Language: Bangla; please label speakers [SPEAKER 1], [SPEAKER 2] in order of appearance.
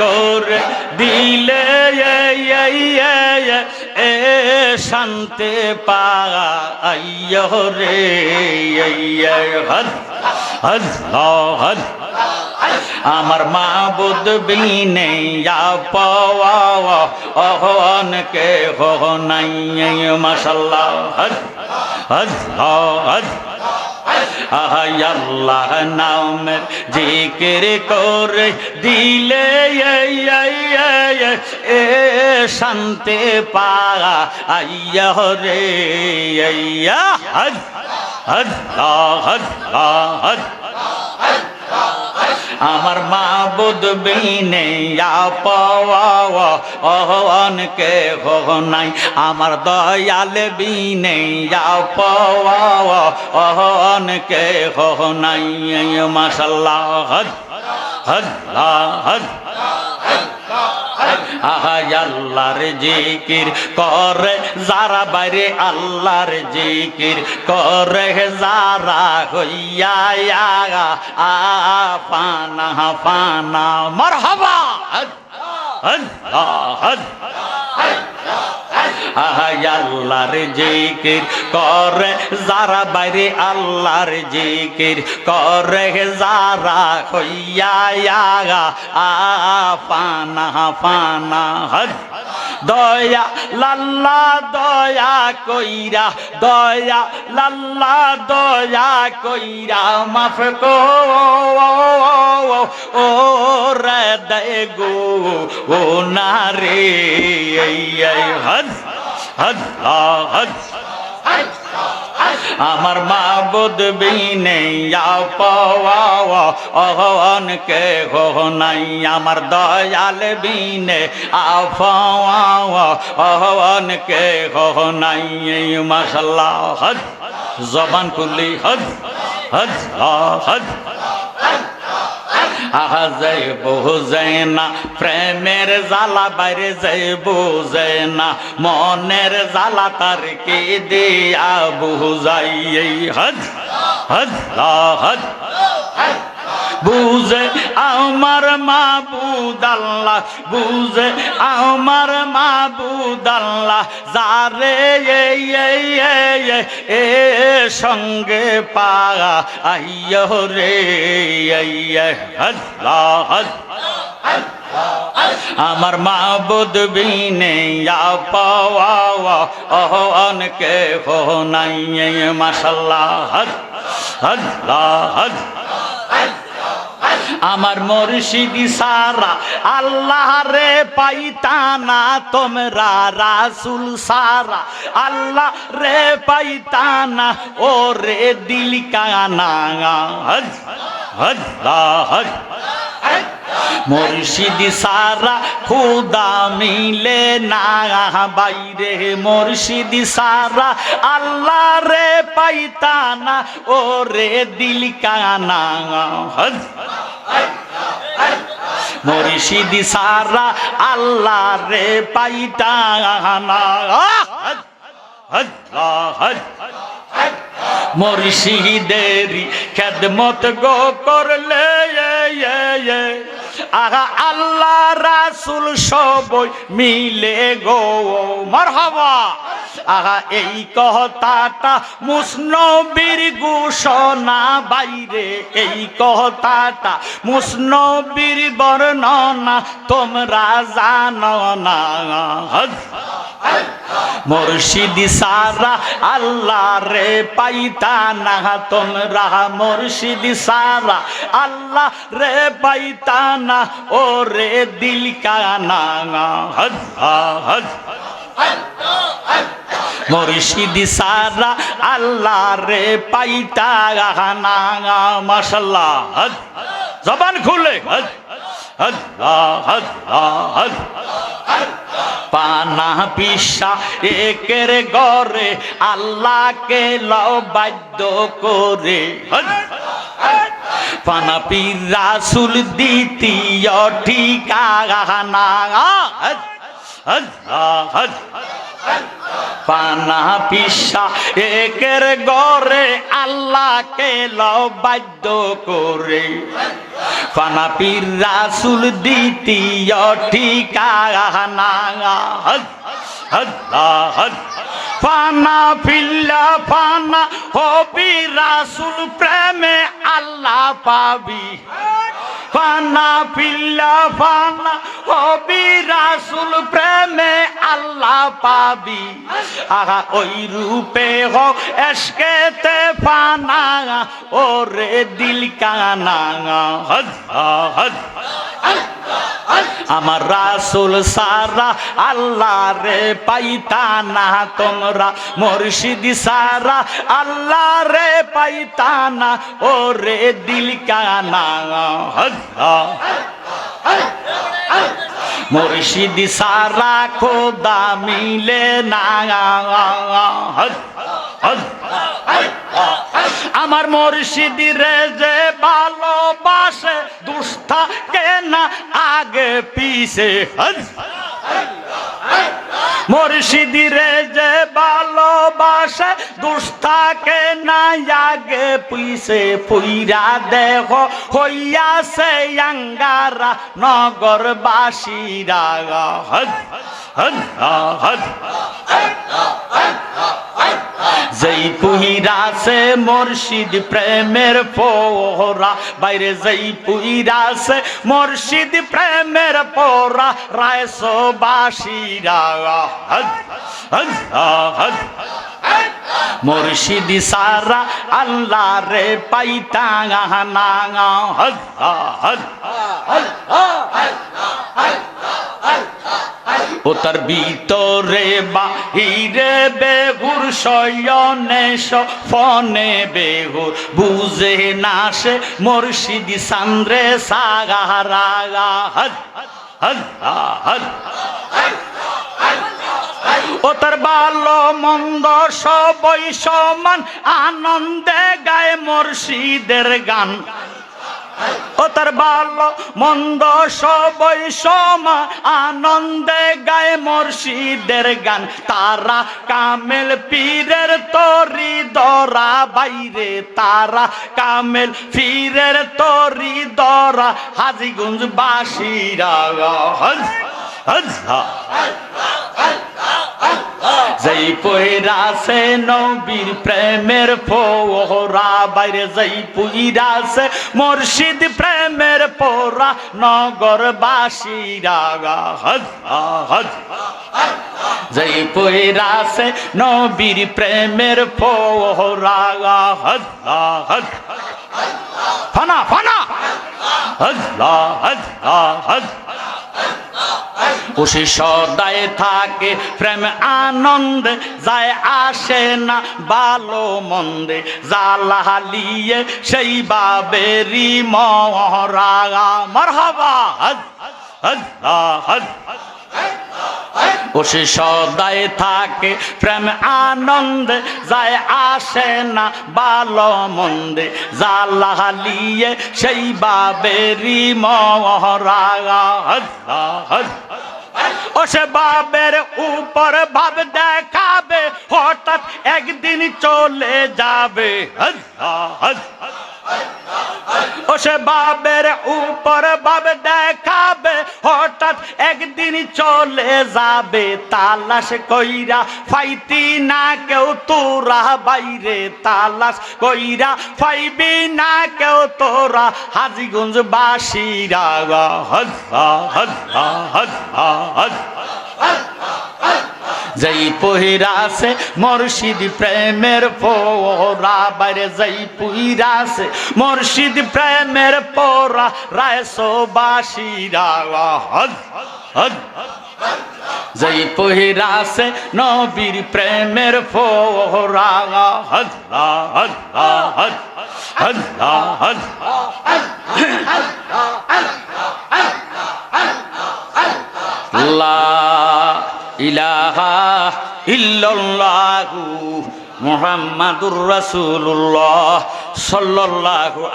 [SPEAKER 1] করে দিলে এ শান্তি পাইয় রে হদ হদ আমার মা বুধ বিনে পাওয়া অহন কে হো নাই মাসাল্লাহ হদ হদ হদ আল্লাহ নামের জিকির করে দিলে এ শান্তি পা আইয়া রে আইয়া হদ হদ হদ হদ আমার মা বুধ বিনে অহনকে হো নাই। আমার দয়াল বিনে অহনকে হো নাই। মাসাল্লাহ হদ হদ হদ। আল্লাহর জিকির করে যারা বাইরে, আল্লাহর জিকির করে যারা হইয়া ফানা পানা মারহাবা। হদ হদ হদ আল্লাহর জিকির করে যারা বাইরে আল্লাহর জিকির করে যারা হইয়া আ পানা পানা দয়া লাল্লা, দয়া কইরা, দয়া লাল্লা, দয়া কইরা মাফ কো। ও রে দে গো ও না রে হদ আমার মা বুধ বিনে অহন কে নাই। আমার দয়াল বিনে অহন কে নাই। মাসাল্লাহ হদ। জবান খুলি হদ হদ হদ। আহা প্রেমের জ্বালা বাইরে যাই বুঝে না মনের জ্বালা তার কে দিয়া বুঝাই হদ হদ হদ। বুঝে আমার মাবুদ আল্লাহ, বুঝে আমার মাবুদ আল্লাহ, যারে এ সঙ্গে পাগা আইয় রে হদ হদ আমার মাবুদ বিনে পাওয়া অহনকে হো নাই মাসাল্লাহ হদ হদ হদ আমার মুর্শিদি সারা আল্লাহ রে পাইতানা তোমরা রাসুল সারা আল্লাহ রে পাইতানা ও রে দিল কানা মুর্শিদি সারা খুদা মিলে না বাইরে মুর্শিদি সারা আল্লাহ রে পাইতানা ও রে দিল কানা হদ মুর্শিদি সারা আল্লাহ রে হদ হদ মুর্শিদেরি খেদমত গো করলে আগা আল্লাহ রাসুল সবই মিলে গো। মারহাবা। আগা এই কথাটা মুসনবীর ঘোষণা বাইরে। এই কথাটা মুসনবীর বর্ণনা তোমরা জানো না। মুর্শিদি সারা আল্লাহ রে পাইতা না। তোমরা মুর্শিদি সারা আল্লাহ রে পাইতা না। ও রে দিল কানা। হদ হদ মুর্শিদি সারা আল্লাহ রে পাইতা না মাশাল্লাহ। জবান খুলে। হদ হদ পানা পিসা একের গরে আল্লাহকে লও বাধ্য করে। পানা পীর রাসুল দ্বিতীয় ঠিকানা পানা পিসা, একের গড়ে আল্লাহকে লও বাধ্য করে। পানা পীর রাসুল দ্বিতীয় ঠিকানা। ফানা ফিল্লা ফানা হবি রাসুল প্রেমে আল্লাহ পাবি। ফানা পিল্লা ফানা, হবি রাসুল প্রেমে আল্লাহ পাবি। আহা, ওই রূপে হো এসকেতে ফানা, ওরে দিল কানা। হজ হদ আমার রাসুল সারা আল্লাহ রে পাইতা না তোমরা, মুর্শিদ সারা আল্লাহ রে পাইতা না ও রে দিল কানা মুর্শিদ সারা খোদা মিলে না হদ আমার মর্শিদি রে যে ভালোবাসে দুষ্ঠা কেনা আগে পিছে। মুর্শিদি রে যে ভালোবাসে দুষ্ঠাকে না, আগে পুইসে পুইরা দেহ। হইয়াছে আঙ্গারা নগরবাসীরা। হদ হদ হদ যেই পুহিরাছে মুর্শিদ প্রেমের পোহরা, বাইরে যেই পুহিরাছে মুর্শিদ প্রেমের পোরা রায় বাসীরা হদ হদ হদ মুর্শিদ সারা আল্লাহ রে পাইতা না ও তার ভিতরে বাহিরে বেহুর শয়নে ফনে বেহুর বুঝে না সে মুর্শিদি সান্দ্রে সাগারা হদ হদ হদ ও তার ভালো মন্দ সবই সমান, আনন্দে গায়ে মুর্শিদের গান। ও তার ভালো মন্দ সবই সমা আনন্দে গায়ে মুর্শিদের গান। তারা কামেল পীরের তরি দরা, বাইরে তারা কামেল পীরের তরি দরা। হাজিগঞ্জ বাসিরা হজ হজ। যেই পইরাছে নবীর প্রেমের পোহরা, বাইরে যেই পুইরাছে মুর্শিদ প্রেমের পোরা নগরবাসীরা হদ যেই পইরাছে নবীর প্রেমের পোহরা হদ হদ ফানা ফানা। হদ হদ হদ খুশি সদায় থাকে, প্রেম আনন্দ যায় আসে না, ভালো মন্দে জালালিয়ে সেই বাবেরি মহরা মরহাবা খুশি সদায় থাকে, প্রেম আনন্দ যায় আসে না, ভালো মন্দে জালালিয়ে সেই বাবেরি মহরা হদ হদ ও সে বাবের উপর ভাব দেখাবে হঠাৎ একদিন চলে যাবে। হদ হদ সে বাবের উপর ভাব দেখাবে, হঠাৎ একদিন চলে যাবে, তালাশ কইরা ফাইতি না কেউ তোরা বাইরে, তালাশ কইরা ফাইবি না কেউ তোরা হাজিগঞ্জ বাসিরা হদ হদ হদ হদ যেই পহিরাছে মর্শিদ প্রেমের পোরা বাইরে যেই পুইরাছে মর্শিদ প্রেমের পোরা রায় বাসিরা হদ হদ যেই পহিরাছে নবীর প্রেমের পোরা হদ হদ হদ হদ হদ লা ইলাহা ইল্লাল্লাহু মুহাম্মাদুর রাসূলুল্লাহ সাল্লাল্লাহু